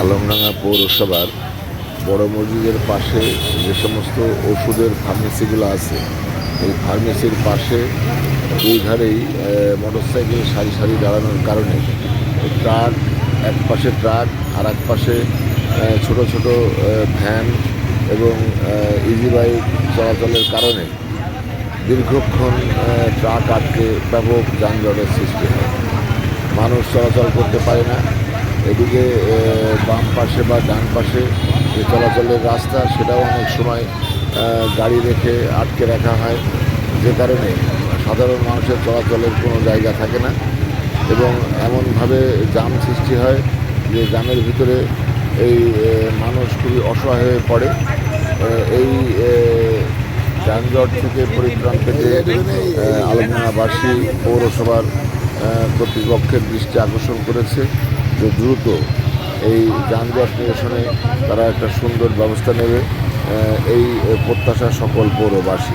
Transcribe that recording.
আলমডাঙ্গা পৌরসভার বড় মসজিদের পাশে যে সমস্ত ওষুধের ফার্মেসিগুলো আছে, এই ফার্মেসির পাশে দুই ধারেই মোটর সাইকেল সারি সারি দাঁড়ানোর কারণে ট্রাক, এক পাশে ট্রাক আর এক পাশে ছোট ছোট ভ্যান এবং ইজি বাইক চলাচলের কারণে দীর্ঘক্ষণ ট্রাক আটকে ব্যাপক যানজটের সৃষ্টি হয়। মানুষ চলাচল করতে পারে না। এদিকে বাম পাশে বা ডান পাশে যে চলাচলের রাস্তা, সেটাও অনেক সময় গাড়ি রেখে আটকে রাখা হয়। যে কারণে সাধারণ মানুষের চলাচলের কোনো জায়গা থাকে না এবং এমনভাবে জাম সৃষ্টি হয় যে জামের ভিতরে এই মানুষ খুবই অসহায় হয়ে পড়ে। এই যানজট থেকে পরিত্রাণ পেতে আলমনাবাসী পৌরসভার কর্তৃপক্ষের দৃষ্টি আকর্ষণ করেছে। দ্রুত এই যানজট নিরসনে তারা একটা সুন্দর ব্যবস্থা নেবে এই প্রত্যাশা সকল পৌরবাসী।